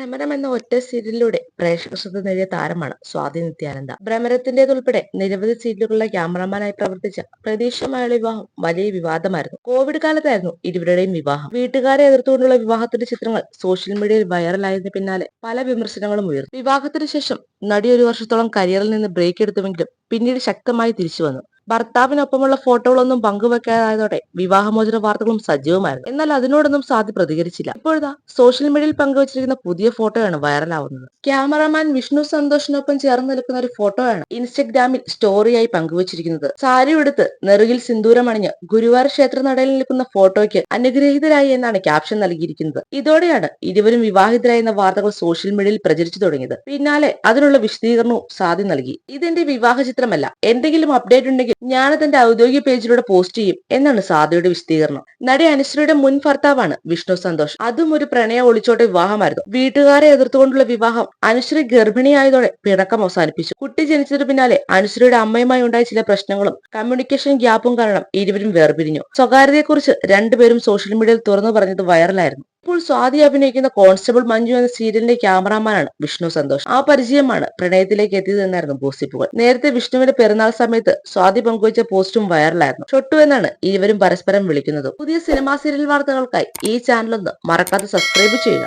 ഭ്രമരം എന്ന ഒറ്റ സീരിയലിലൂടെ പ്രേക്ഷക ശ്രദ്ധ നേടിയ താരമാണ് സ്വാതി നിത്യാനന്ദ. ഭ്രമരത്തിന്റേതുൾപ്പെടെ നിരവധി സീരിയലുകളിലെ ക്യാമറമാനായി പ്രവർത്തിച്ച പ്രതീക്ഷമായുള്ള വിവാഹം വലിയ വിവാദമായിരുന്നു. കോവിഡ് കാലത്തായിരുന്നു ഇരുവരുടെയും വിവാഹം. വീട്ടുകാരെ എതിർത്തുകൊണ്ടുള്ള വിവാഹത്തിന്റെ ചിത്രങ്ങൾ സോഷ്യൽ മീഡിയയിൽ വൈറലായതിന് പിന്നാലെ പല വിമർശനങ്ങളും ഉയർന്നു. വിവാഹത്തിന് ശേഷം നടി ഒരു വർഷത്തോളം കരിയറിൽ നിന്ന് ബ്രേക്ക് എടുത്തുവെങ്കിലും പിന്നീട് ശക്തമായി തിരിച്ചു വന്നു ഭർത്താവിനൊപ്പമുള്ള ഫോട്ടോകളൊന്നും പങ്കുവെക്കാതായതോടെ വിവാഹമോചന വാർത്തകളും സജീവമായിരുന്നു. എന്നാൽ അതിനോടൊന്നും സാധി പ്രതികരിച്ചില്ല. ഇപ്പോഴതാ സോഷ്യൽ മീഡിയയിൽ പങ്കുവച്ചിരിക്കുന്ന പുതിയ ഫോട്ടോയാണ് വൈറലാവുന്നത്. ക്യാമറാമാൻ വിഷ്ണു സന്തോഷിനൊപ്പം ചേർന്ന് നിൽക്കുന്ന ഒരു ഫോട്ടോയാണ് ഇൻസ്റ്റഗ്രാമിൽ സ്റ്റോറിയായി പങ്കുവച്ചിരിക്കുന്നത്. സാരി നെറുകിൽ സിന്ദൂരമണിഞ്ഞ് ഗുരുവായൂർ ക്ഷേത്ര നടയിൽ നിൽക്കുന്ന ഫോട്ടോയ്ക്ക് അനുഗ്രഹീതരായി എന്നാണ് ക്യാപ്ഷൻ നൽകിയിരിക്കുന്നത്. ഇതോടെയാണ് ഇരുവരും വിവാഹിതരായി എന്ന വാർത്തകൾ സോഷ്യൽ മീഡിയയിൽ പ്രചരിച്ചു തുടങ്ങിയത്. പിന്നാലെ അതിനുള്ള വിശദീകരണവും സാധി നൽകി. ഇതെന്റെ വിവാഹ ചിത്രമല്ല എന്തെങ്കിലും അപ്ഡേറ്റ് ഉണ്ടെങ്കിൽ ഞാനത് എന്റെ ഔദ്യോഗിക പേജിലൂടെ പോസ്റ്റ് ചെയ്യും എന്നാണ് സാധുയുടെ വിശദീകരണം. നടി അനുശ്രീയുടെ മുൻ ഭർത്താവാണ് വിഷ്ണു സന്തോഷ്. അതും ഒരു പ്രണയ ഒളിച്ചോട്ട വിവാഹമായിരുന്നു. വീട്ടുകാരെ എതിർത്തുകൊണ്ടുള്ള വിവാഹം അനുശ്രീ ഗർഭിണിയായതോടെ പിണക്കം അവസാനിപ്പിച്ചു. കുട്ടി ജനിച്ചതിന് പിന്നാലെ അനുശ്രീയുടെ അമ്മയുമായി ഉണ്ടായ ചില പ്രശ്നങ്ങളും കമ്മ്യൂണിക്കേഷൻ ഗ്യാപ്പും കാരണം ഇരുവരും വേർപിരിഞ്ഞു. സ്വകാര്യതയെക്കുറിച്ച് രണ്ടുപേരും സോഷ്യൽ മീഡിയയിൽ തുറന്നു പറഞ്ഞത് വൈറലായിരുന്നു ഇപ്പോൾ സ്വാതി അഭിനയിക്കുന്ന കോൺസ്റ്റബിൾ മഞ്ജു എന്ന സീരിയലിന്റെ ക്യാമറാമാനാണ് വിഷ്ണു സന്തോഷ്. ആ പരിചയമാണ് പ്രണയത്തിലേക്ക് എത്തിയതെന്നായിരുന്നു ഗോസിപ്പുകൾ. നേരത്തെ വിഷ്ണുവിന്റെ പെരുന്നാൾ സമയത്ത് സ്വാതി പങ്കുവച്ച പോസ്റ്റും വൈറലായിരുന്നു. ഷൊട്ടു എന്നാണ് ഇരുവരും പരസ്പരം വിളിക്കുന്നത്. പുതിയ സിനിമാ സീരിയൽ വാർത്തകൾക്കായി ഈ ചാനലൊന്ന് മറക്കാതെ സബ്സ്ക്രൈബ് ചെയ്യുക.